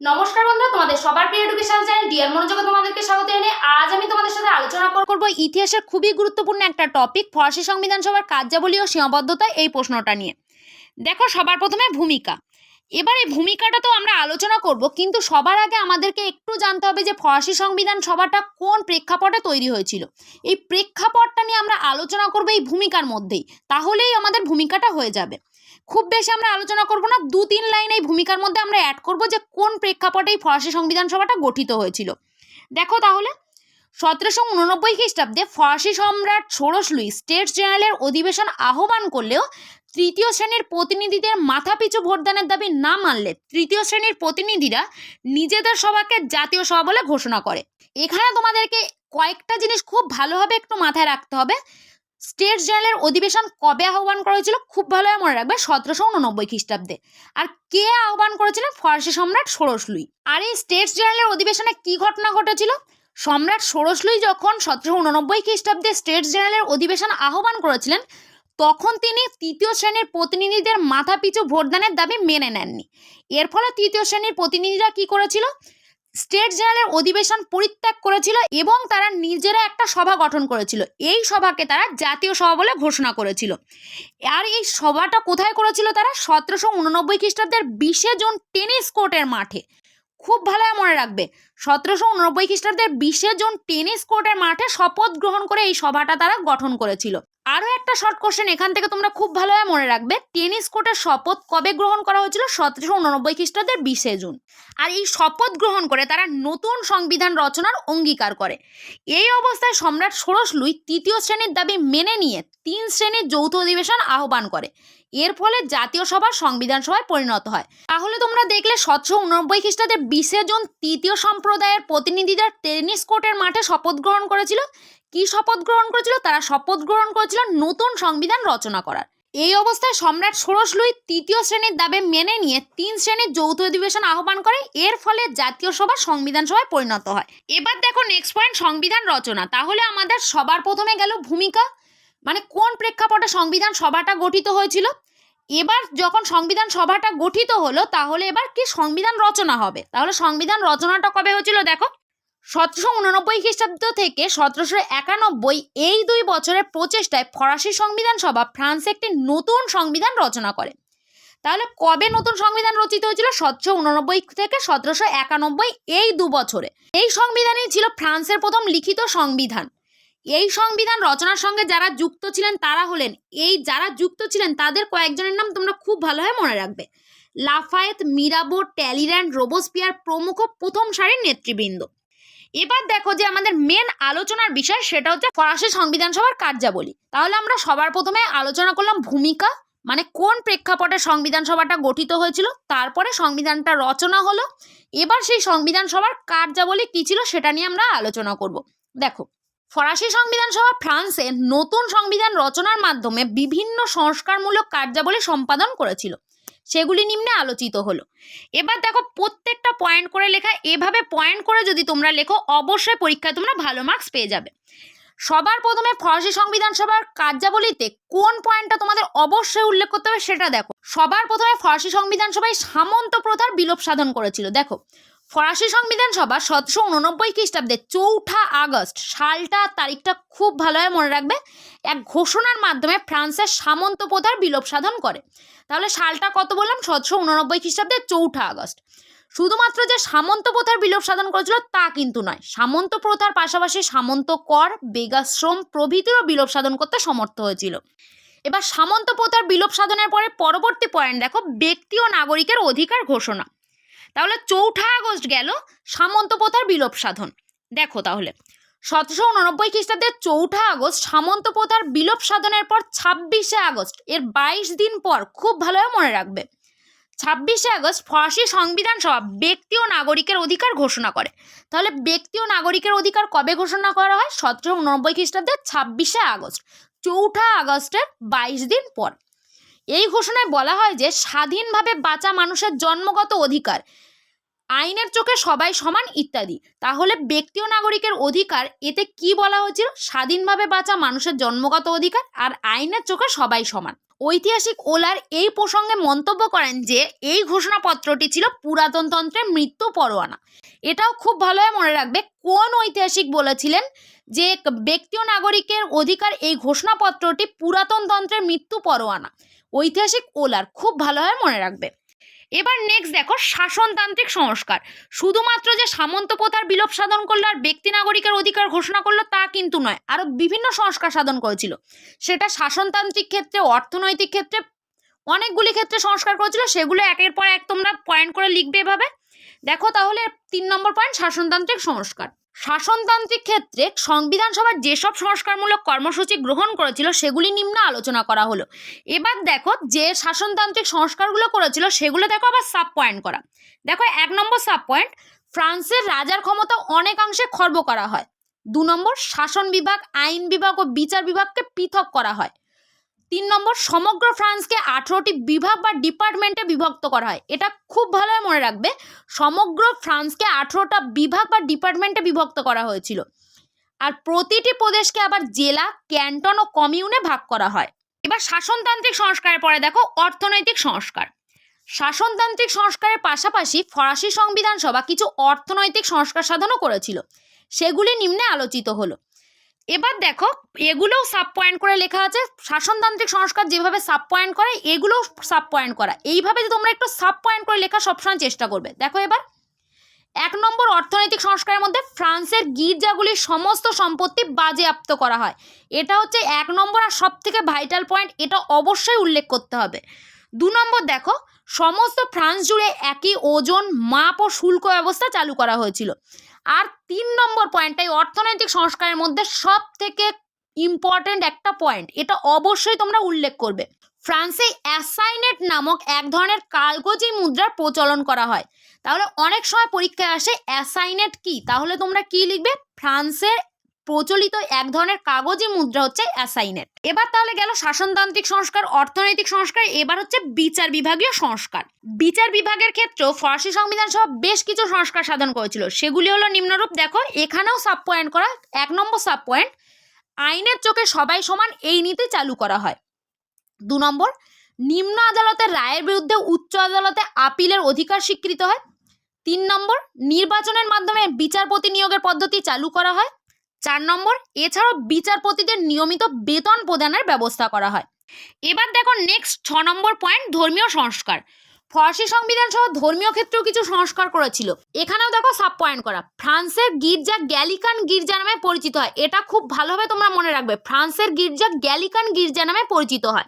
নমস্কার বন্ধুরা, তোমাদের সবার প্রিয় এডুকেশন চ্যানেল ডিয়ার মনোযোগে তোমাদেরকে স্বাগত জানিয়ে আজ আমি তোমাদের সাথে আলোচনা করব ইতিহাসের খুবই গুরুত্বপূর্ণ একটা টপিক ফরাসি সংবিধান সভার কার্যাবলী ও সীমাবদ্ধতা এই প্রশ্নটা নিয়ে। দেখো, সবার প্রথমে ভূমিকা। এবার এই ভূমিকাটা তো আমরা আলোচনা করব, কিন্তু সবার আগে আমাদেরকে একটু জানতে হবে যে ফরাসি সংবিধান সভাটা কোন প্রেক্ষাপটে তৈরি হয়েছিল। এই প্রেক্ষাপটটা নিয়ে আমরা আলোচনা করব এই ভূমিকার মধ্যেই, তাহলেই আমাদের ভূমিকাটা হয়ে যাবে। খুব বেশি আমরা আলোচনা করব না। দু তিন লাইন এই ভূমিকার মধ্যে আমরা অ্যাড করব যে কোন প্রেক্ষাপটে এই ফরাসি সংবিধান সভাটা গঠিত হয়েছিল। দেখো তাহলে, সতেরোশো উননব্বই খ্রিস্টাব্দে ফরাসি সম্রাট ষোড়শ লুই স্টেটস জেনারেলের অধিবেশন আহ্বান করলেও তৃতীয় শ্রেণির প্রতিনিধিদের মাথাপিছু ভোটদানের দাবি না মানলে তৃতীয় শ্রেণির প্রতিনিধিরা নিজেদের সভাকে জাতীয় সভা বলে ঘোষণা করে। এখানে তোমাদেরকে কয়েকটা জিনিস খুব ভালোভাবে একটু মাথায় রাখতে হবে। স্টেটস জেনারেলের অধিবেশন কবে আহ্বান করা হয়েছিল খুব ভালোভাবে মনে রাখবে সতেরোশো উননব্বই খ্রিস্টাব্দে। আর কে আহ্বান করেছিলেন? ফরাসি সম্রাট ষোড়শ লুই। আর এই স্টেটস জেনারেলের অধিবেশনে কি ঘটনা ঘটেছিল? সম্রাট ষোড়শলুই যখন সতেরোশো উননব্বই খ্রিস্টাব্দে স্টেটস জেনারেলের অধিবেশন আহ্বান করেছিলেন, তখন তিনি তৃতীয় শ্রেণির প্রতিনিধিদের মাথাপিছু ভোটদানের দাবি মেনে নেননি। এর ফলে তৃতীয় শ্রেণির প্রতিনিধিরা কি করেছিল? স্টেট জেনারেলের অধিবেশন পরিত্যাগ করেছিল এবং তারা নিজেরা একটা সভা গঠন করেছিল। এই সভাকে তারা জাতীয় সভা বলে ঘোষণা করেছিল। আর এই সভাটা কোথায় করেছিল তারা? সতেরোশো উননব্বই খ্রিস্টাব্দের বিশে জুন টেনিস কোর্টের মাঠে। খুব ভালোভাবে মনে রাখবে। সতেরোশো উননব্বই খ্রিস্টাব্দের বিশে জুন টেনিস কোর্টের মাঠে শপথ গ্রহণ করে এই সভাটা তারা গঠন করেছিল। আরও একটা শর্ট কোশ্চেন এখান থেকে তোমরা খুব ভালোভাবে মনে রাখবে টেনিস কোর্টের শপথ কবে গ্রহণ করা হয়েছিল? সতেরোশো উননব্বই খ্রিস্টাব্দের বিশে জুন। আর এই শপথ গ্রহণ করে তারা নতুন সংবিধান রচনার অঙ্গীকার করে। এই অবস্থায় সম্রাট ষোড়শ লুই তৃতীয় শ্রেণির দাবি মেনে নিয়ে তিন শ্রেণির যৌথ অধিবেশন আহ্বান করে। এর ফলে জাতীয় সভা, সংবিধান সভায় পরিণত হয়। তাহলে তোমরা দেখলে সতেরোশো উননব্বই খ্রিস্টাব্দে বিশে জুন তৃতীয় সম্প্রদায়ের প্রতিনিধিরা টেনিস কোর্টের মাঠে শপথ গ্রহণ করেছিল। কি শপথ গ্রহণ করেছিল? তারা শপথ গ্রহণ করেছিল নতুন সংবিধান রচনা করার। এই অবস্থায় সম্রাট ষোড়শ লুই তৃতীয় শ্রেণির দাবি মেনে নিয়ে তিন শ্রেণির যৌথ অধিবেশন আহ্বান করে। এর ফলে জাতীয় সভা সংবিধান সভায় পরিণত হয়। এবার দেখো নেক্সট পয়েন্ট সংবিধান রচনা। তাহলে আমাদের সবার প্রথমে গেল ভূমিকা। মানে কোন প্রেক্ষাপটে সংবিধান সভাটা গঠিত হয়েছিল? এবার যখন সংবিধান সভাটা গঠিত হলো, তাহলে এবার কি সংবিধান রচনা হবে? তাহলে সংবিধান রচনাটা কবে হয়েছিল দেখো? সতেরোশো উননব্বই খ্রিস্টাব্দ থেকে সতেরোশো একানব্বই এই দুই বছরের প্রচেষ্টায় ফরাসি সংবিধান সভা ফ্রান্সে একটি নতুন সংবিধান রচনা করে। তাহলে কবে নতুন সংবিধান রচিত হয়েছিল? সতেরোশো উননব্বই থেকে সতেরোশো একানব্বই এই দু বছরে। এই সংবিধানই ছিল ফ্রান্সের প্রথম লিখিত সংবিধান। এই সংবিধান রচনার সঙ্গে যারা যুক্ত ছিলেন তারা হলেন, এই যারা যুক্ত ছিলেন তাদের কয়েকজনের নাম তোমরা খুব ভালোভাবে মনে রাখবে। লাফায়েত, মিরাবো ট্যালির্যান্ড রোবোস্পিয়ার প্রমুখ প্রথম সারির নেতৃবৃন্দ। এবার দেখো যে আমাদের মেন আলোচনার বিষয় সেটা হচ্ছে ফরাসি সংবিধান সভার কার্যাবলী। তাহলে আমরা সবার প্রথমে আলোচনা করলাম ভূমিকা মানে কোন প্রেক্ষাপটে সংবিধান সভাটা গঠিত হয়েছিল, তারপরে সংবিধানটা রচনা হলো, এবার সেই সংবিধান সভার কার্যাবলী কী ছিল সেটা নিয়ে আমরা আলোচনা করব। দেখো, ফরাসি সংবিধান সভা ফ্রান্সে নতুন সংবিধান রচনার মাধ্যমে বিভিন্ন সংস্কারমূলক কার্যাবলী সম্পাদন করেছিল। সেগুলি নিম্নে আলোচিত হলো। এবার দেখো প্রত্যেকটা পয়েন্ট করে লেখা, এভাবে পয়েন্ট করে যদি তোমরা লেখো, অবশ্যই পরীক্ষায় তোমরা ভালো মার্কস পেয়ে যাবে। সবার প্রথমে ফরাসি সংবিধান সভার কার্যাবলীতে কোন পয়েন্টটা তোমাদের অবশ্যই উল্লেখ করতে হবে সেটা দেখো। সবার প্রথমে ফরাসি সংবিধান সভায় সামন্ত প্রথার বিলোপ সাধন করেছিল। দেখো ফরাসি সংবিধান সভা সতেরোশো উননব্বই খ্রিস্টাব্দে চৌঠা আগস্ট। সালটা, তারিখটা খুব ভালোভাবে মনে রাখবে। এক ঘোষণার মাধ্যমে ফ্রান্সের সামন্ত প্রথার বিলোপ সাধন করে। তাহলে সালটা কত বললাম? সতেরোশো উননব্বই খ্রিস্টাব্দে চৌঠা আগস্ট। শুধুমাত্র যে সামন্ত প্রথার বিলোপ সাধন করেছিল তা কিন্তু নয়, সামন্ত প্রথার পাশাপাশি সামন্ত কর বেগাশ্রম প্রভৃতিরও বিলোপ সাধন করতে সমর্থ হয়েছিল। এবার সামন্ত প্রথার বিলোপ সাধনের পরে পরবর্তী পয়েন্ট দেখো, ব্যক্তি ও নাগরিকের অধিকার ঘোষণা। তাহলে চৌঠা আগস্ট গেল সামন্ত প্রথার বিলোপ সাধন। দেখো তাহলে, সতেরোশো উননব্বই খ্রিস্টাব্দের চৌঠা আগস্ট সামন্ত প্রথার বিলোপ সাধনের পর ছাব্বিশে আগস্ট, এর বাইশ দিন পর খুব ভালোভাবে মনে রাখবে। ছাব্বিশে আগস্ট ফরাসি সংবিধান সভা ব্যক্তি ও নাগরিকের অধিকার ঘোষণা করে। তাহলে ব্যক্তি ও নাগরিকের অধিকার কবে ঘোষণা করা হয়? সতেরোশো উননব্বই খ্রিস্টাব্দের ছাব্বিশে আগস্ট, চৌঠা আগস্টের বাইশ দিন পর। এই ঘোষণায় বলা হয় যে স্বাধীনভাবে বাঁচা মানুষের জন্মগত অধিকার, আইনের চোখে সবাই সমান ইত্যাদি। তাহলে ব্যক্তি ও নাগরিকের অধিকার, এতে কি বলা হয়েছিল? স্বাধীনভাবে বাঁচা মানুষের জন্মগত অধিকার আর আইনের চোখে সবাই সমান। ঐতিহাসিক ওলার এই প্রসঙ্গে মন্তব্য করেন যে, এই ঘোষণাপত্রটি ছিল পুরাতনতন্ত্রের মৃত্যু পরোয়ানা। এটাও খুব ভালোভাবে মনে রাখবে কোন ঐতিহাসিক বলেছিলেন যে, ব্যক্তি ও নাগরিকের অধিকার এই ঘোষণাপত্রটি পুরাতনতন্ত্রের মৃত্যু পরোয়ানা। ঐতিহাসিক ওলার খুব ভালোভাবে মনে রাখবে। এবার নেক্সট দেখো শাসনতান্ত্রিক সংস্কার। শুধুমাত্র যে সামন্ত প্রথার বিলোপ সাধন করল আর ব্যক্তি নাগরিকের অধিকার ঘোষণা করল তা কিন্তু নয় আরও বিভিন্ন সংস্কার সাধন করেছিল। সেটা শাসনতান্ত্রিক ক্ষেত্রে, অর্থনৈতিক ক্ষেত্রে অনেকগুলি ক্ষেত্রে সংস্কার করেছিল, সেগুলো একের পর এক তোমরা পয়েন্ট করে লিখবে এভাবে। দেখো তাহলে তিন নম্বর পয়েন্ট শাসনতান্ত্রিক সংস্কার। শাসনতান্ত্রিক ক্ষেত্রে সংবিধান সভার যেসব সংস্কারমূলক কর্মসূচি গ্রহণ করেছিল, সেগুলি নিম্ন আলোচনা করা হলো। এবার দেখো যে শাসনতান্ত্রিক সংস্কারগুলো করেছিল, সেগুলো দেখো আবার সাব পয়েন্ট করা। দেখো এক নম্বর সাব পয়েন্ট ফ্রান্সের রাজার ক্ষমতা অনেকাংশে খর্ব করা হয়। দু নম্বর, শাসন বিভাগ, আইন বিভাগ ও বিচার বিভাগকে পৃথক করা হয়। তিন নম্বর, সমগ্র ফ্রান্সকে আঠেরোটি বিভাগ বা ডিপার্টমেন্টে বিভক্ত করা হয়। এটা খুব ভালোভাবে মনে রাখবে, সমগ্র ফ্রান্সকে আঠেরোটা বিভাগ বা ডিপার্টমেন্টে বিভক্ত করা হয়েছিল। আর প্রতিটি প্রদেশকে আবার জেলা, ক্যান্টন ও কমিউনে ভাগ করা হয়। এবার শাসনতান্ত্রিক সংস্কারের পরে দেখো, অর্থনৈতিক সংস্কার। শাসনতান্ত্রিক সংস্কারের পাশাপাশি ফরাসি সংবিধান সভা কিছু অর্থনৈতিক সংস্কার সাধনও করেছিল। সেগুলি নিম্নে আলোচিত হলো। এবার দেখো, এগুলোও সাব পয়েন্ট করে লেখা আছে। শাসনতান্ত্রিক সংস্কার যেভাবে সাব পয়েন্ট করে, এগুলোও সাব পয়েন্ট করা। এইভাবে যে তোমরা একটু সাব পয়েন্ট করে লেখা সবসময় চেষ্টা করবে। দেখো এবার, এক নম্বর অর্থনৈতিক সংস্কারের মধ্যে ফ্রান্সের গির্জাগুলির সমস্ত সম্পত্তি বাজেয়াপ্ত করা হয়। এটা হচ্ছে এক নম্বর আর সব থেকে ভাইটাল পয়েন্ট এটা অবশ্যই উল্লেখ করতে হবে। দু নম্বর দেখো, সমস্ত ফ্রান্স জুড়ে একই ওজন মাপ ও শুল্ক ব্যবস্থা চালু করা হয়েছিল। আর তিন নম্বর পয়েন্টটাই অর্থনৈতিক সংস্কারের মধ্যে সব থেকে ইম্পর্ট্যান্ট একটা পয়েন্ট এটা অবশ্যই তোমরা উল্লেখ করবে। ফ্রান্সে অ্যাসাইনেট নামক এক ধরনের কাগজি মুদ্রার প্রচলন করা হয়। তাহলে অনেক সময় পরীক্ষায় আসে অ্যাসাইনেট কি? তাহলে তোমরা কি লিখবে? ফ্রান্সের প্রচলিত এক ধরনের কাগজি মুদ্রা হচ্ছে অ্যাসাইনেট এবার তাহলে গেল শাসনতান্ত্রিক সংস্কার, অর্থনৈতিক সংস্কার, এবার হচ্ছে বিচার বিভাগীয় সংস্কার। বিচার বিভাগের ক্ষেত্রেও ফরাসি সংবিধান সহ বেশ কিছু সংস্কার সাধন করেছিল। সেগুলি হলো নিম্নরূপ, দেখো, এখানেও সাব পয়েন্ট করা, এক নম্বর সাব পয়েন্ট আইনের চোখে সবাই সমান, এই নীতি চালু করা হয়। দু নম্বর, নিম্ন আদালতের রায়ের বিরুদ্ধে উচ্চ আদালতে আপিলের অধিকার স্বীকৃত হয়। তিন নম্বর, নির্বাচনের মাধ্যমে বিচারপতি নিয়োগের পদ্ধতি চালু করা হয়। চার নম্বর, এছাড়াও বিচারপতিদের নিয়মিত বেতন প্রদানের ব্যবস্থা করা হয়। এবার দেখো নেক্সট ছ নম্বর পয়েন্ট ধর্মীয় সংস্কার। ফরাসি সংবিধান সহ ধর্মীয় ক্ষেত্রেও কিছু সংস্কার করেছিল। এখানেও দেখো সাব পয়েন্ট করা। ফ্রান্সের গির্জা গ্যালিকান গির্জা নামে পরিচিত হয়। এটা খুব ভালোভাবে তোমরা মনে রাখবে, ফ্রান্সের গির্জা গ্যালিকান গির্জা নামে পরিচিত হয়।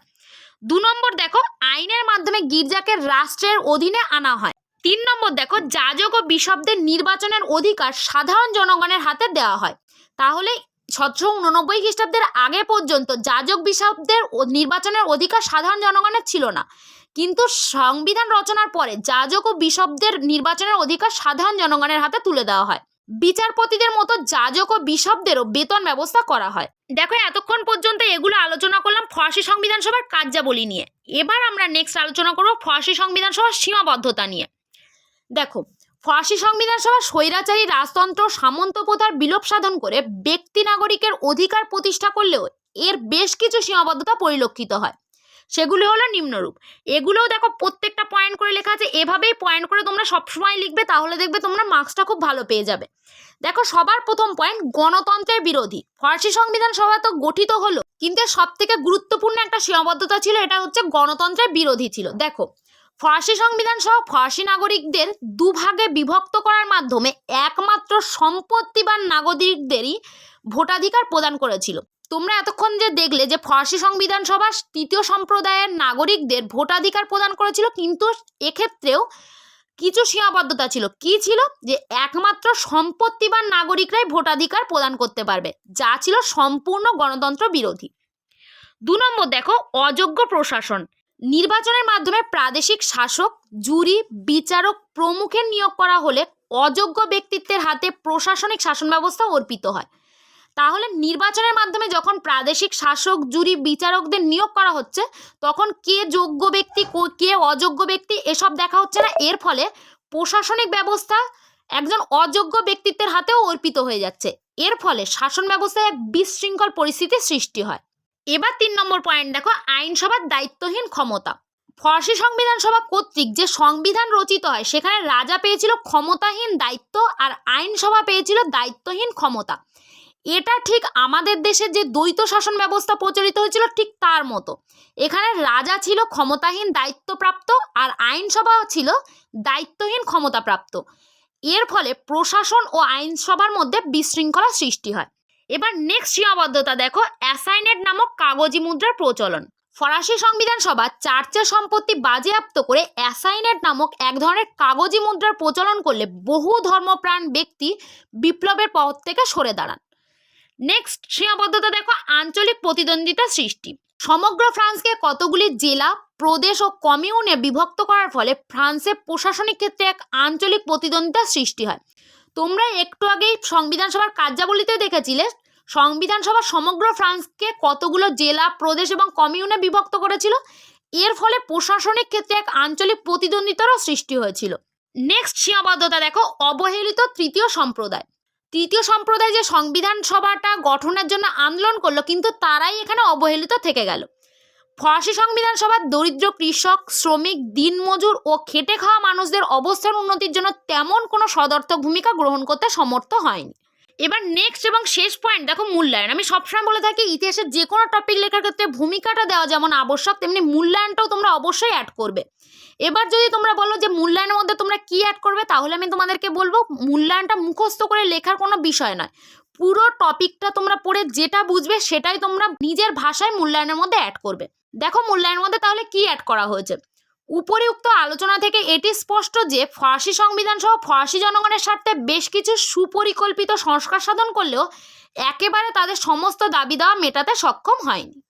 দু নম্বর দেখো, আইনের মাধ্যমে গির্জাকে রাষ্ট্রের অধীনে আনা হয়। তিন নম্বর দেখো, যাজক ও বিশপদের নির্বাচনের অধিকার সাধারণ জনগণের হাতে দেওয়া হয়। তাহলে সতেরোশো উননব্বই খ্রিস্টাব্দের আগে পর্যন্ত যাজক বিশপদের নির্বাচনের অধিকার সাধারণ জনগণের ছিল না। কিন্তু সংবিধান রচনার পরে যাজক ও বিশপদের নির্বাচনের অধিকার সাধারণ জনগণের হাতে তুলে দেওয়া হয়। বিচারপতিদের মতো যাজক ও বিশপদেরও বেতন ব্যবস্থা করা হয়। দেখো, এতক্ষণ পর্যন্ত এগুলো আলোচনা করলাম ফরাসি সংবিধান সভার কার্যাবলী নিয়ে। এবার আমরা নেক্সট আলোচনা করব ফরাসি সংবিধান সভার সীমাবদ্ধতা নিয়ে। দেখো ফরাসি সংবিধান সভা স্বৈরাচারী রাজতন্ত্র সামন্ত প্রথার বিলোপ সাধন করে ব্যক্তি নাগরিকের অধিকার প্রতিষ্ঠা করলেও এর বেশ কিছু সীমাবদ্ধতা পরিলক্ষিত হয়। সেগুলি হলো নিম্নরূপ। এগুলোও দেখো প্রত্যেকটা পয়েন্ট করে লেখা আছে। এভাবেই পয়েন্ট করে তোমরা সবসময় লিখবে, তাহলে দেখবে তোমরা মার্কসটা খুব ভালো পেয়ে যাবে। দেখো সবার প্রথম পয়েন্ট গণতন্ত্রের বিরোধী। ফরাসি সংবিধান সভা তো গঠিত হলো, কিন্তু সব থেকে গুরুত্বপূর্ণ একটা সীমাবদ্ধতা ছিল, এটা হচ্ছে গণতন্ত্রের বিরোধী ছিল। দেখো ফরাসি সংবিধান সহ ফরাসি নাগরিকদের দুভাগে বিভক্ত করার মাধ্যমে একমাত্র সম্পত্তিবান নাগরিকদেরই ভোটাধিকার প্রদান করেছিল। তোমরা এতক্ষণ যে দেখলে যে ফরাসি সংবিধান সভা তৃতীয় সম্প্রদায়ের নাগরিকদের ভোটাধিকার প্রদান করেছিল, কিন্তু এক্ষেত্রেও কিছু সীমাবদ্ধতা ছিল। কি ছিল? যে একমাত্র সম্পত্তিবান নাগরিকরাই ভোটাধিকার প্রদান করতে পারবে, যা ছিল সম্পূর্ণ গণতন্ত্র বিরোধী। দু নম্বর দেখো, অযোগ্য প্রশাসন। নির্বাচনের মাধ্যমে প্রাদেশিক শাসক, জুরি, বিচারক প্রমুখের নিয়োগ করা হলে অযোগ্য ব্যক্তিত্বের হাতে প্রশাসনিক শাসন ব্যবস্থা অর্পিত হয়। তাহলে নির্বাচনের মাধ্যমে যখন প্রাদেশিক শাসক, জুরি, বিচারকদের নিয়োগ করা হচ্ছে, তখন কে যোগ্য ব্যক্তি, কো- অযোগ্য ব্যক্তি এসব দেখা হচ্ছে না। এর ফলে প্রশাসনিক ব্যবস্থা একজন অযোগ্য ব্যক্তিত্বের হাতেও অর্পিত হয়ে যাচ্ছে। এর ফলে শাসন ব্যবস্থায় এক বিশৃঙ্খল পরিস্থিতির সৃষ্টি হয়। এবার তিন নম্বর পয়েন্ট দেখো, আইনসভার দায়িত্বহীন ক্ষমতা। ফরাসি সংবিধান সভা কর্তৃক যে সংবিধান রচিত হয়, সেখানে রাজা পেয়েছিল ক্ষমতাহীন দায়িত্ব আর আইনসভা পেয়েছিল দায়িত্বহীন ক্ষমতা। এটা ঠিক আমাদের দেশের যে দ্বৈত শাসন ব্যবস্থা প্রচলিত হয়েছিল ঠিক তার মতো। এখানে রাজা ছিল ক্ষমতাহীন দায়িত্বপ্রাপ্ত আর আইনসভা ছিল দায়িত্বহীন ক্ষমতাপ্রাপ্ত। এর ফলে প্রশাসন ও আইনসভার মধ্যে বিশৃঙ্খলা সৃষ্টি হয়। এবার নেক্সট সীমাবদ্ধতা দেখো অ্যাসাইনেট নামক কাগজি মুদ্রার প্রচলন। ফরাসি সংবিধান সভা চার্চের সম্পত্তি বাজেয়াপ্ত করে অ্যাসাইনেট নামক এক ধরনের কাগজি মুদ্রার প্রচলন করলে বহু ধর্মপ্রাণ ব্যক্তি বিপ্লবের পথ থেকে সরে দাঁড়ান। নেক্সট সীমাবদ্ধতা দেখো, আঞ্চলিক প্রতিদ্বন্দ্বিতা সৃষ্টি। সমগ্র ফ্রান্সকে কতগুলি জেলা, প্রদেশ ও কমিউনে বিভক্ত করার ফলে ফ্রান্সের প্রশাসনিক ক্ষেত্রে এক আঞ্চলিক প্রতিদ্বন্দ্বিতা সৃষ্টি হয়। তোমরা একটু আগেই সংবিধান সভার কার্যাবলীতে দেখেছিলে, সংবিধান সভা সমগ্র ফ্রান্সকে কতগুলো জেলা, প্রদেশ এবং কমিউনে বিভক্ত করেছিল। এর ফলে প্রশাসনিক ক্ষেত্রে এক আঞ্চলিক প্রতিদ্বন্দ্বিতারও সৃষ্টি হয়েছিল। নেক্সট সীমাবদ্ধতা দেখো, অবহেলিত তৃতীয় সম্প্রদায়। তৃতীয় সম্প্রদায় যে সংবিধান সভাটা গঠনের জন্য আন্দোলন করল, কিন্তু তারাই এখানে অবহেলিত থেকে গেল। ফরাসি সংবিধান সভার দরিদ্র কৃষক, শ্রমিক, দিনমজুর ও খেটে খাওয়া মানুষদের অবস্থার উন্নতির জন্য তেমন কোনো সদর্থক ভূমিকা গ্রহণ করতে সমর্থ হয়নি। এবার নেক্সট এবং শেষ পয়েন্ট দেখো মূল্যায়ন। আমি সবসময় বলে থাকি, ইতিহাসের যে কোনো টপিক লেখার ক্ষেত্রে ভূমিকাটা দেওয়া যেমন আবশ্যক, তেমনি মূল্যায়নটাও তোমরা অবশ্যই অ্যাড করবে। এবার যদি তোমরা বলো যে মূল্যায়নের মধ্যে তোমরা কি অ্যাড করবে, তাহলে আমি তোমাদেরকে বলব, মূল্যায়নটা মুখস্থ করে লেখার কোনো বিষয় নয়। পুরো টপিকটা তোমরা পড়ে যেটা বুঝবে সেটাই তোমরা নিজের ভাষায় মূল্যায়নের মধ্যে অ্যাড করবে। দেখো মূল্যায়নের মধ্যে তাহলে কি অ্যাড করা হয়েছে? উপরিউক্ত আলোচনা থেকে এটি স্পষ্ট যে ফরাসি সংবিধান সহ ফরাসি জনগণের স্বার্থে বেশ কিছু সুপরিকল্পিত সংস্কার সাধন করলেও একেবারে তাদের সমস্ত দাবি দাওয়া মেটাতে সক্ষম হয়নি।